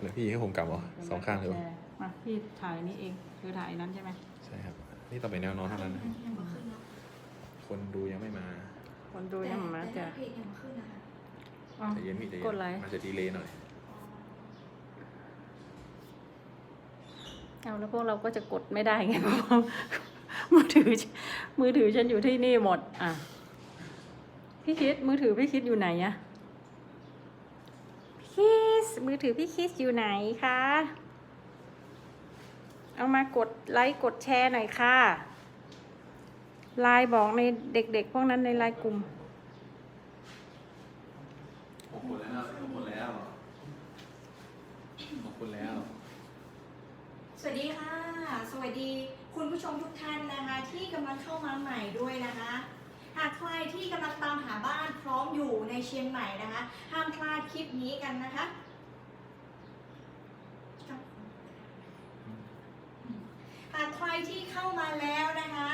หรือพี่ให้ผมกลับเหรอสองข้างเลยวะแชร์มาพี่ถ่ายนี่เองคือถ่ายนั้นใช่ไหมใช่ครับ นี่ต่อไปแนวนอนเท่านั้นนะอัยังบ่ขึ้นเนาะคนดูยังไม่มาคนดูยังมาแต่จะเพจยังบ่ขึ้นนะคะอ๋อใจเย็นพี่ใจเย็นกดไลค์มันจะดีเลย์หน่อยเอาแล้วพวกเราก็จะกดไม่ได้ไงเพราะว่ามือถือ มือถือฉันอยู่ที่นี่หมด อะ พี่คิดมือถือพี่คิดอยู่ไหนอะพี่คิ ส มือถือพี่คิสอยู่ไหนคะ เอามากดไลค์กดแชร์หน่อยค่ะไลน์บอกในเด็กๆ พวกนั้นในไลน์กลุ่มขอบคุณแล้วขอบคุณแล้วขอบคุณแล้ว สวัสดีค่ะ สวัสดีคุณผู้ชมทุกท่านนะคะ ที่กำลังเข้ามาใหม่ด้วยนะคะหากใครที่กำลังตามหาบ้านพร้อมอยู่ในเชียงใหม่นะคะ ห้ามพลาดคลิปนี้กันนะคะ หากใคร ที่เข้ามาแล้วนะคะ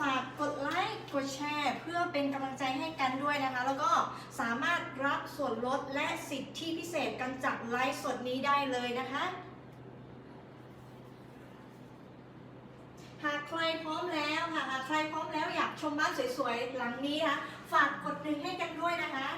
ฝากกดไลค์กดแชร์เพื่อเป็นกำลังใจให้กันด้วยนะคะ แล้วก็สามารถรับส่วนลดและสิทธิพิเศษกันจากไลฟ์สดนี้ได้เลยนะคะหากใครพร้อมแล้วค่ะหากใครพร้อมแล้วอยากชมบ้านสวยๆ หลังนี้นะคะฝากกดหนึ่งให้กันด้วยนะคะ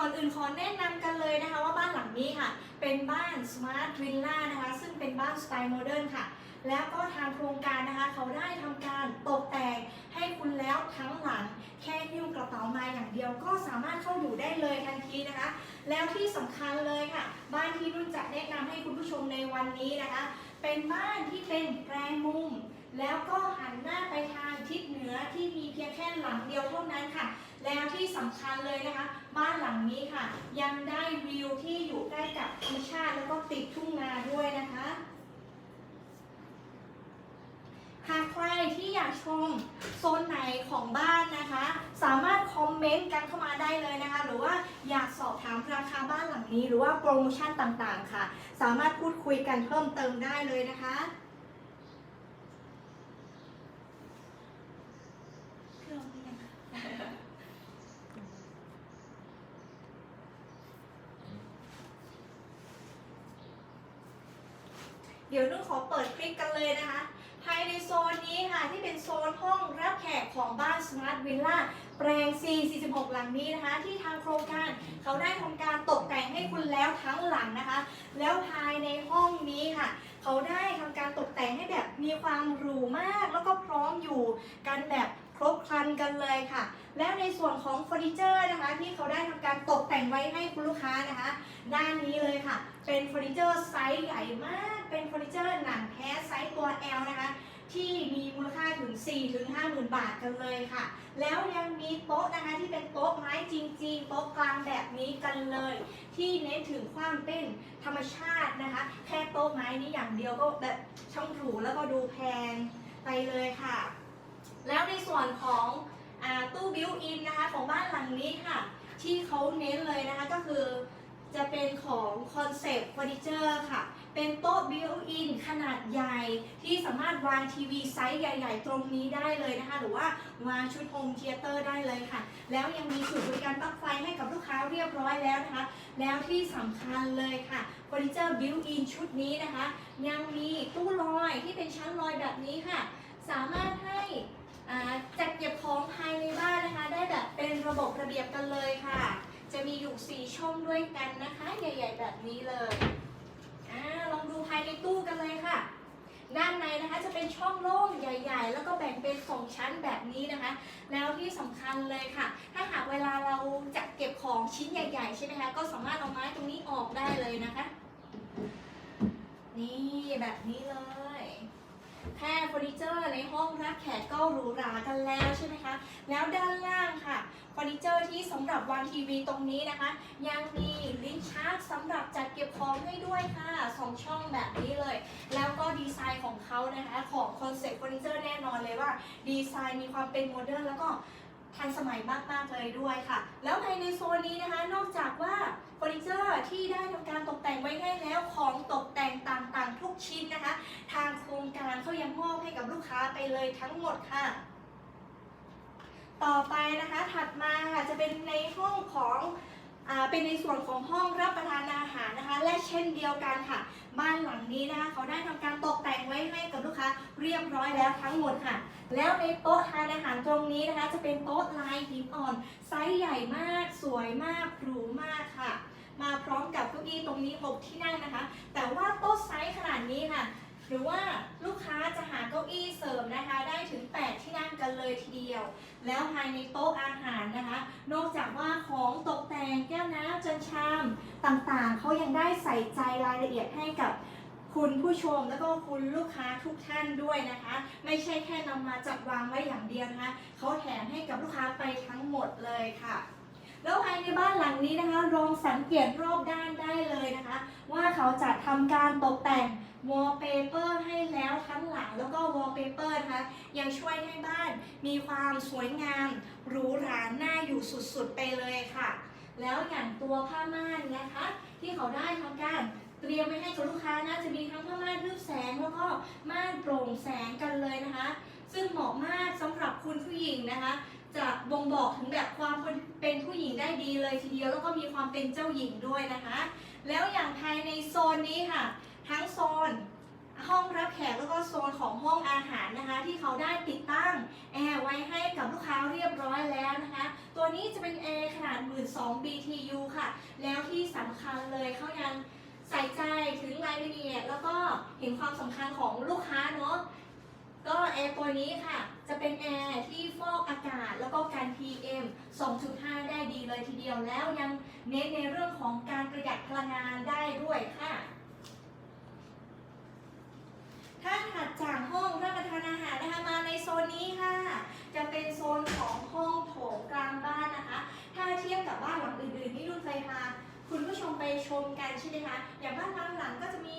ก่ อื่นขอแนะนำกันเลยนะคะว่าบ้านหลังนี้ค่ะ เป็นบ้าน Smart Villa นะคะซึ่งเป็นบ้านสไตล์โมเดิร์นค่ะ แล้วก็ทางโครงการนะคะ เขาได้ทำการตกแต่งให้คุณแล้วทั้งหลัง แค่ยิ้วกระเป๋ามาอย่างเดียวก็สามารถเข้าอยู่ได้เลยทันทีนะคะ แล้วที่สำคัญเลยค่ะ บ้านที่นุ่นจะแนะนำให้คุณผู้ชมในวันนี้นะคะ เป็นบ้านที่เป็นแปลงมุม แล้วก็หันหน้าไปทางทิศเหนือที่มีเพียงแค่หลังเดียวเท่านั้นค่ะ แล้วที่สำคัญเลยนะคะ บ้านหลังนี้ค่ะ ยังได้วิวที่อยู่ใกล้กับธรรมชาติแล้วก็ติดทุ่งนาด้วยนะคะหากใครที่อยากชมโซนไหนของบ้านนะคะ สามารถคอมเมนต์กันเข้ามาได้เลยนะคะ หรือว่าอยากสอบถามราคาบ้านหลังนี้ หรือว่าโปรโมชั่นต่างๆ ค่ะ สามารถพูดคุยกันเพิ่มเติมได้เลยนะคะเครื่องนี้นะคะ เดี๋ยวนุ่นขอเปิดคลิปกันเลยนะคะ ภายในโซนนี้ค่ะที่เป็นโซนห้องรับแขกของบ้านสมาร์ทวิลล่าแปลง C46 หลังนี้นะคะ ที่ทางโครงการเขาได้ทำการตกแต่งให้คุณแล้วทั้งหลังนะคะ แล้วภายในห้องนี้ค่ะ เขาได้ทำการตกแต่งให้แบบมีความหรูมาก แล้วก็พร้อมอยู่กันแบบ ครบครันกันเลยค่ะ แล้วในส่วนของเฟอร์นิเจอร์นะคะ ที่เขาได้ทำการตกแต่งไว้ให้คุณลูกค้านะคะ ด้านนี้เลยค่ะ เป็นเฟอร์นิเจอร์ไซส์ใหญ่มาก เป็นเฟอร์นิเจอร์หนังแท้ไซส์ตัว L นะคะที่มีมูลค่าถึง4ถึง5 0,000บาทกันเลยค่ะ แล้วยังมีโต๊ะนะคะที่เป็นโต๊ะไม้จริง ๆ โต๊ะกลางแบบนี้กันเลย ที่เน้นถึงความเป็นธรรมชาตินะคะ แค่โต๊ะไม้นี้อย่างเดียวก็แบบช่างหรูแล้วก็ดูแพงไปเลยค่ะ แล้วใน ส่วนของอตู้บิวอินนะคะของบ้านหลังนี้ค่ะ ที่เขาเน้นเลยนะคะก็คือจะเป็นของคอนเซปต์เฟอร์นิเจอร์ค่ะ เป็นโต๊ะบิวอินขนาดใหญ่ ที่สามารถวางทีวีไซส์ใหญ่ ๆ ตรงนี้ได้เลยนะคะ หรือว่าวางชุดโฮมเธียเตอร์ได้เลยค่ะ แล้วยังมีจุดบริการปลั๊กไฟให้กับลูกค้าเรียบร้อยแล้วนะคะ แล้วที่สำคัญเลยค่ะเฟอร์นิเจอร์บิวอินชุดนี้นะคะ ยังมีตู้ลอยที่เป็นชั้นลอยแบบนี้ค่ะ สามารถให้ จัดเก็บของภายในบ้านนะคะ ได้แบบเป็นระบบระเบียบกันเลยค่ะ จะมีอยู่ 4 ช่องด้วยกันนะคะ ใหญ่ ๆ แบบนี้เลยอลองดูภายในตู้กันเลยค่ะ ด้านในนะคะจะเป็นช่องโล่งใหญ่ ๆ แล้วก็แบ่งเป็นสองชั้นแบบนี้นะคะ แล้วที่สำคัญเลยค่ะ ถ้าหากเวลาเราจัดเก็บของชิ้นใหญ่ ๆ ใช่ไหมคะ ก็สามารถเอาไม้ตรงนี้ออกได้เลยนะคะ นี่แบบนี้เลย แค่เฟอร์นิเจอร์ในห้องรับแขกก็หรูหรากันแล้วใช่ไหมคะ แล้วด้านล่างค่ะเฟอร์นิเจอร์ที่สำหรับวางทีวีตรงนี้นะคะ ยังมีลิ้นชักสำหรับจัดเก็บของให้ด้วยค่ะสองช่องแบบนี้เลย แล้วก็ดีไซน์ของเขานะคะ ของคอนเซ็ปต์เฟอร์นิเจอร์แน่นอนเลยว่า ดีไซน์มีความเป็นโมเดิร์นแล้วก็ ทันสมัยมาก ๆ เลยด้วยค่ะ แล้วภายในโซนนี้นะคะ นอกจากว่าเฟอร์นิเจอร์ที่ได้ทำการตกแต่งไว้ให้แล้วของตกแต่งต่างๆ ทุกชิ้นนะคะ ทางโครงการเขายังมอบให้กับลูกค้าไปเลยทั้งหมดค่ะ ต่อไปนะคะถัดมาค่ะจะเป็นในห้องของ เป็นในส่วนของห้องรับประทานอาหารนะคะ และเช่นเดียวกันค่ะ บ้านหลังนี้นะคะ เขาได้ทำการตกแต่งไว้ให้กับลูกค้าเรียบร้อยแล้วทั้งหมดค่ะ แล้วในโต๊ะทานอาหารตรงนี้นะคะ จะเป็นโต๊ะลายหินอ่อน ไซส์ใหญ่มาก สวยมากหรูมากค่ะ มาพร้อมกับเก้าอี้ตรงนี้ 6 ที่นั่งนะคะ แต่ว่าโต๊ะไซส์ขนาดนี้ค่ะ หรือว่าลูกค้าจะหาเก้าอี้เสริมนะคะ ได้ถึง 8 ที่นั่งกันเลยทีเดียว แล้วภายในโต๊ะอาหารนะคะ นอกจากว่าของตกแต่งแก้วน้ำจานชามต่างๆ เขายังได้ใส่ใจรายละเอียดให้กับคุณผู้ชมแล้วก็คุณลูกค้าทุกท่านด้วยนะคะ ไม่ใช่แค่นำมาจัดวางไว้อย่างเดียวนะคะเขาแถมให้กับลูกค้าไปทั้งหมดเลยค่ะ แล้วภายในบ้านหลังนี้นะคะลองสังเกตรอบด้านได้เลยนะคะ ว่าเขาจะทำการตกแต่งวอลเปเปอร์ให้แล้วทั้งหลังแล้วก็วอลเปเปอร์นะคะ ยังช่วยให้บ้านมีความสวยงามหรูหราน่าอยู่สุดๆไปเลยค่ะ แล้วอย่างตัวผ้าม่านนะคะ ที่เขาได้ทำการเตรียมไว้ให้กับลูกค้านะจะมีทั้งผ้าม่านทึบแสงแล้วก็ม่านโปร่งแสงกันเลยนะคะ ซึ่งเหมาะมากสำหรับคุณผู้หญิงนะคะ จะบ่งบอกถึงแบบความเป็นผู้หญิงได้ดีเลยทีเดียวแล้วก็มีความเป็นเจ้าหญิงด้วยนะคะ แล้วอย่างภายในโซนนี้ค่ะ ทั้งโซนห้องรับแขกแล้วก็โซนของห้องอาหารนะคะ ที่เขาได้ติดตั้งแอร์ไว้ให้กับลูกค้าเรียบร้อยแล้วนะคะ ตัวนี้จะเป็นแอร์ขนาด 12 BTU ค่ะ แล้วที่สำคัญเลยเขายังใส่ใจถึงรายละเอียดแล้วก็เห็นความสำคัญของลูกค้าเนาะ ก็แอร์ตัวนี้ค่ะ จะเป็นแอร์ที่ฟอกอากาศแล้วก็การ PM 2.5 ได้ดีเลยทีเดียวแล้วยังเน้นในเรื่องของการประหยัดพลังงานได้ด้วยค่ะ ถ้าถัดจากห้องรับประทานอาหารนะคะมาในโซนนี้ค่ะ จะเป็นโซนของห้องโถงกลางบ้านนะคะ ถ้าเทียบกับบ้านหลังอื่นๆที่รุ่นเคยพาคุณผู้ชมไปชมกันใช่ไหมคะ อย่างบ้านบางหลังก็จะมี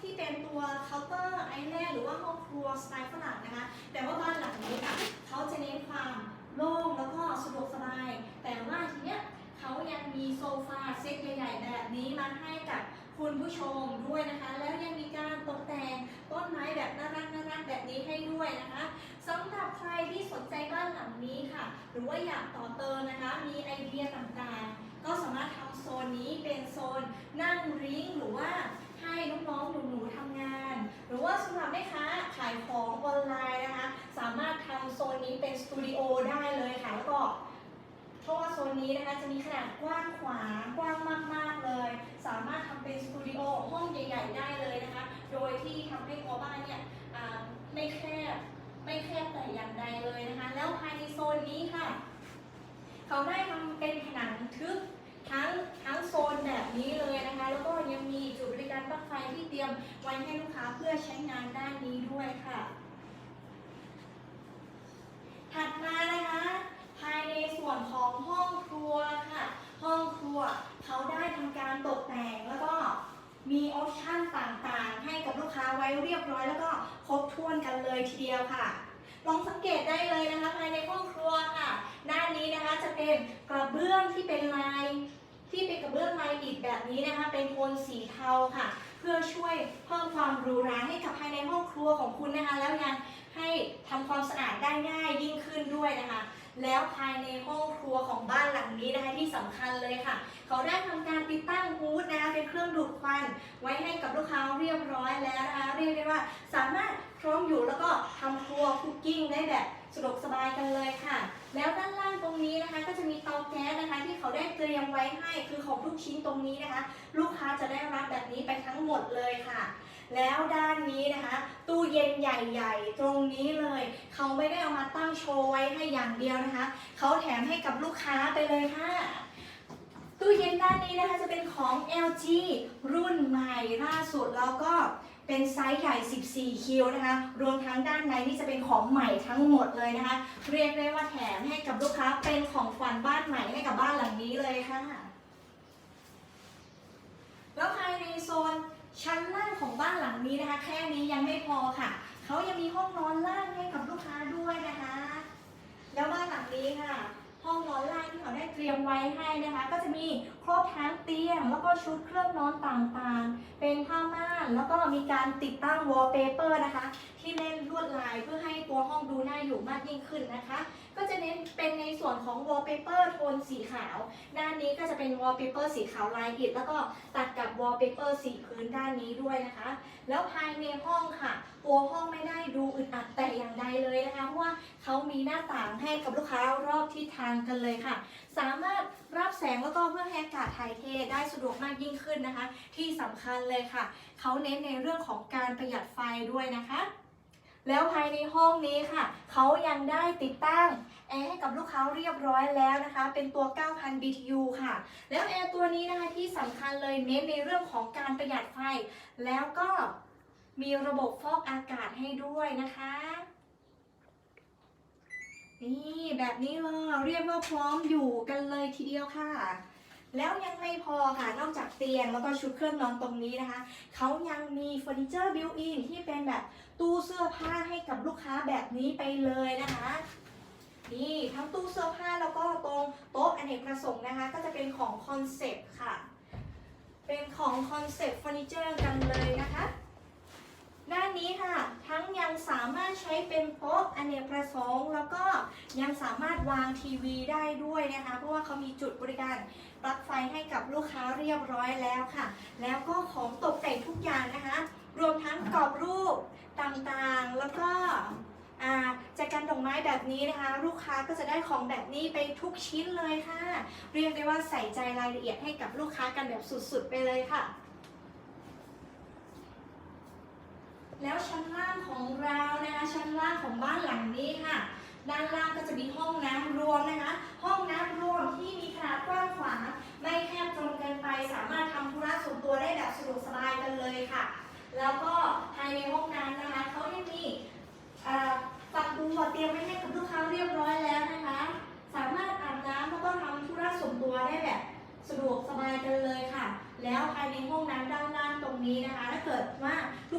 ที่เป็นตัวเคาน์เตอร์ไอแลนด์หรือว่าห้องครัวสไตล์ฝรั่งนะคะ แต่ว่าบ้านหลังนี้ค่ะเขาจะเน้นความโล่งแล้วก็สะดวกสบาย แต่ว่าทีเนี้ยเขายังมีโซฟาเซ็ตใหญ่ๆแบบนี้มาให้กับคุณผู้ชมด้วยนะคะ แล้วยังมีการตกแต่งต้นไม้แบบน่ารักน่ารักแบบนี้ให้ด้วยนะคะสำหรับใครที่สนใจบ้านหลังนี้ค่ะ หรือว่าอยากต่อเติมนะคะ มีไอเดียต่างๆ ก็สามารถทำโซนนี้เป็นโซนนั่งริ้งหรือว่า ให้น้องๆหนูๆทำงาน หรือว่าสำหรับแม่ค้าขายของออนไลน์นะคะ สามารถทำโซนนี้เป็นสตูดิโอได้เลยค่ะแล้วก็เพราะว่าโซนนี้นะคะจะมีขนาดกว้างขวางกว้างมากๆเลย สามารถทำเป็นสตูดิโอห้องใหญ่ๆได้เลยนะคะ โดยที่ทำให้ตัวบ้านเนี่ยไม่แคบไม่แคบแต่อย่างใดเลยนะคะ แล้วภายในโซนนี้ค่ะ เขาได้ทำเป็นผนังทึบ ทั้งทั้งโซนแบบนี้เลยนะคะ แล้วก็ยังมีจุดบริการปลั๊กไฟที่เตรียมไว้ให้ลูกค้าเพื่อใช้งานด้านนี้ด้วยค่ะ ถัดมานะคะ ภายในส่วนของห้องครัวค่ะ ห้องครัวเขาได้ทำการตกแต่งแล้วก็มีออปชั่นต่างๆ ให้กับลูกค้าไว้เรียบร้อย แล้วก็ครบถ้วนกันเลยทีเดียวค่ะ ลองสังเกตได้เลยนะคะภายในห้องครัวค่ะ ด้านนี้นะคะจะเป็นกระเบื้องที่เป็นลาย ที่เป็นกระเบื้องลายอิฐแบบนี้นะคะ เป็นโทนสีเทาค่ะ เพื่อช่วยเพิ่มความหรูหราให้กับภายในห้องครัวของคุณนะคะ แล้วยังให้ทำความสะอาดได้ง่ายยิ่งขึ้นด้วยนะคะ แล้วภายในห้องครัวของบ้านหลังนี้นะคะที่สำคัญเลยค่ะ เขาได้ทำการติดตั้งฮูดนะคะเป็นเครื่องดูดควันไว้ให้กับลูกค้าเรียบร้อยแล้วนะคะเรียกได้ว่าสามารถพร้อมอยู่แล้วก็ทำครัวคุกกิ้งได้แบบสะดวกสบายกันเลยค่ะ แล้วด้านล่างตรงนี้นะคะ ก็จะมีเตาแก๊สนะคะ ที่เขาได้เตรียมไว้ให้คือของทุกชิ้นตรงนี้นะคะ ลูกค้าจะได้รับแบบนี้ไปทั้งหมดเลยค่ะ แล้วด้านนี้นะคะ ตู้เย็นใหญ่ๆ ตรงนี้เลย เขาไม่ได้เอามาตั้งโชว์ไว้ให้อย่างเดียวนะคะ เขาแถมให้กับลูกค้าไปเลยค่ะตู้เย็นด้านนี้นะคะจะเป็นของ LG รุ่นใหม่ล่าสุดแล้วก็ เป็นไซส์ใหญ่ 14 คิวนะคะ รวมทั้งด้านในนี่จะเป็นของใหม่ทั้งหมดเลยนะคะ เรียกได้ว่าแถมให้กับลูกค้าเป็นของขวัญบ้านใหม่ให้กับบ้านหลังนี้เลยค่ะ แล้วภายในโซนชั้นล่างของบ้านหลังนี้นะคะ แค่นี้ยังไม่พอค่ะ เขายังมีห้องนอนล่างให้กับลูกค้าด้วยนะคะ แล้วบ้านหลังนี้ค่ะ ห้องนอนล่างที่เขาได้เตรียมไว้ให้นะคะ ก็จะมีครบทั้งเตียง แล้วก็ชุดเครื่องนอนต่างๆ เป็นผ้าม่านแล้วก็มีการติดตั้งวอลเปเปอร์นะคะที่เล่นลวดลายเพื่อให้ตัวห้องดูน่าอยู่มากยิ่งขึ้นนะคะ ก็จะเน้นเป็นในส่วนของ wallpaper โทนสีขาว ด้านนี้ก็จะเป็น wallpaper สีขาวลายอิฐแล้วก็ตัดกับ wallpaper สีพื้นด้านนี้ด้วยนะคะ แล้วภายในห้องค่ะ ตัวห้องไม่ได้ดูอึดอัดแต่อย่างใดเลยนะคะเพราะว่าเขามีหน้าต่างให้กับลูกค้ารอบทิศทางกันเลยค่ะ สามารถรับแสงแล้วก็เพื่อให้อากาศถ่ายเทได้สะดวกมากยิ่งขึ้นนะคะ ที่สำคัญเลยค่ะ เขาเน้นในเรื่องของการประหยัดไฟด้วยนะคะ แล้วภายในห้องนี้ค่ะ เขายังได้ติดตั้งแอร์ให้กับลูกค้าเรียบร้อยแล้วนะคะ เป็นตัว 9,000 BTU ค่ะ แล้วแอร์ตัวนี้นะคะที่สำคัญเลยเน้นในเรื่องของการประหยัดไฟ แล้วก็มีระบบฟอกอากาศให้ด้วยนะคะ นี่แบบนี้เลยเรียกว่าพร้อมอยู่กันเลยทีเดียวค่ะ แล้วยังไม่พอค่ะ นอกจากเตียงแล้วก็ชุดเครื่องนอนตรงนี้นะคะ เขายังมีเฟอร์นิเจอร์บิวอินที่เป็นแบบตู้เสื้อผ้าให้กับลูกค้าแบบนี้ไปเลยนะคะนี่ทั้งตู้เสื้อผ้าแล้วก็ตรงโต๊ะอเนกประสงค์นะคะ ก็จะเป็นของคอนเซปต์ค่ะ เป็นของคอนเซปต์เฟอร์นิเจอร์กันเลยนะคะ ด้านนี้ค่ะ ทั้งยังสามารถใช้เป็นโต๊ะอเนกประสงค์แล้วก็ยังสามารถวางทีวีได้ด้วยนะคะ เพราะว่าเขามีจุดบริการปลั๊กไฟให้กับลูกค้าเรียบร้อยแล้วค่ะ แล้วก็ของตกแต่งทุกอย่างนะคะ รวมทั้งกรอบรูปต่างๆ แล้วก็อ่าจากการดอกไม้แบบนี้นะคะ ลูกค้าก็จะได้ของแบบนี้ไปทุกชิ้นเลยค่ะ เรียกได้ว่าใส่ใจรายละเอียดให้กับลูกค้ากันแบบสุดๆไปเลยค่ะ แล้วชั้นล่างของเรานะคะชั้นล่างของบ้านหลังนี้ค่ะ ด้านล่างก็จะมีห้องน้ำรวมนะคะ ห้องน้ำรวมที่มีขนาดกว้างขวางไม่แคบจนเกินไปสามารถทำธุระส่วนตัวได้แบบสะดวกสบายกันเลยค่ะ แล้วก็ภายในห้องน้ำนะคะเขาได้มีเอ่อฝักบัวเตรียมไว้ให้กับลูกค้าเรียบร้อยแล้วนะคะ สามารถอาบน้ำแล้วก็ทำธุระส่วนตัวได้แบบสะดวกสบายกันเลยค่ะ แล้วภายในห้องน้ำด้านล่างตรงนี้นะคะ ถ้าเกิดว่า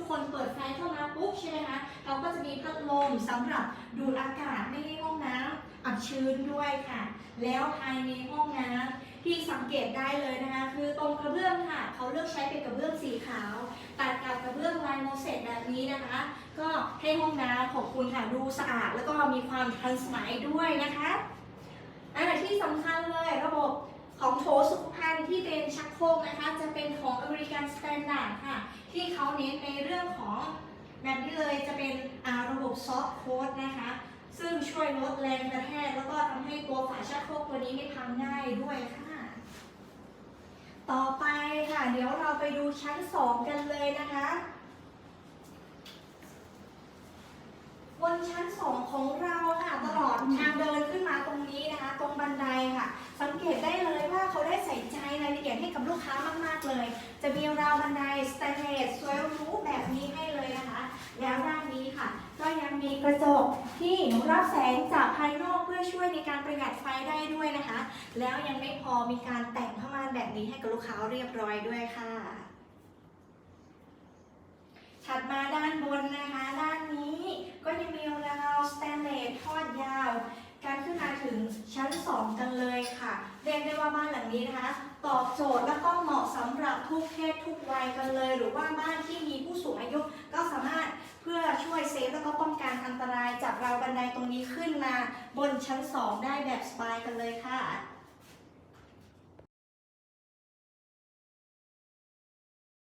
คนเปิดไฟเข้ามาปุ๊บใช่ไหมคะเราก็จะมีพัดลมสำหรับดูดอากาศไม่ให้ห้องน้ำอับชื้นด้วยค่ะ แล้วภายในห้องน้ำที่สังเกตได้เลยนะคะ คือตรงกระเบื้องค่ะ เขาเลือกใช้เป็นกระเบื้องสีขาวตัดกับกระเบื้องลายโมเสสแบบนี้นะคะ ก็ให้ห้องน้ำของคุณค่ะดูสะอาด แล้วก็มีความทันสมัยด้วยนะคะอันที่สำคัญเลยระบบของโถสุขภัณฑ์ โครกนะคะจะเป็นของอเมริกันสแตนดาร์ดค่ะ ที่เขาเน้นในเรื่องของแบบนี้เลยจะเป็นระบบซอฟต์โค้ดนะคะ ซึ่งช่วยลดแรงกระแทกแล้วก็ทำให้ตัวฝาชักโครกตัวนี้ไม่พังง่ายด้วยค่ะ ต่อไปค่ะ เดี๋ยวเราไปดูชั้น 2 กันเลยนะคะบนชั้น 2 ของเราค่ะตลอดทางเดินขึ้นมา ตรงบันไดค่ะ สังเกตได้เลยว่าเขาได้ใส่ใจรายละเอียดให้กับลูกค้ามาก ๆ เลย จะมีราวบันไดสแตนเลสสวยรูแบบนี้ให้เลยนะคะ แล้วด้านนี้ค่ะ ก็ยังมีกระจกที่รับแสงจากภายนอกเพื่อช่วยในการประหยัดไฟได้ด้วยนะคะ แล้วยังไม่พอมีการแต่งผ้าม่านแบบนี้ให้กับลูกค้าเรียบร้อยด้วยค่ะถัดมาด้านบนนะคะ ด้านนี้ก็ยังมีราวสแตนเลสทอดยาว การขึ้นมาถึงชั้น 2 กันเลยค่ะ เรียกได้ว่าบ้า นี้นะคะ ตอบโจทย์แล้วก็เหมาะสำหรับทุกเพศทุกวัยกันเลย หรือว่าบ้านที่มีผู้สูงอายุก็สามารถเพื่อช่วยเซฟแล้วก็ป้องกันอันตรายจากราวบันไดตรงนี้ขึ้นมาบนชั้น 2 ได้แบบสบายกันเลยค่ะ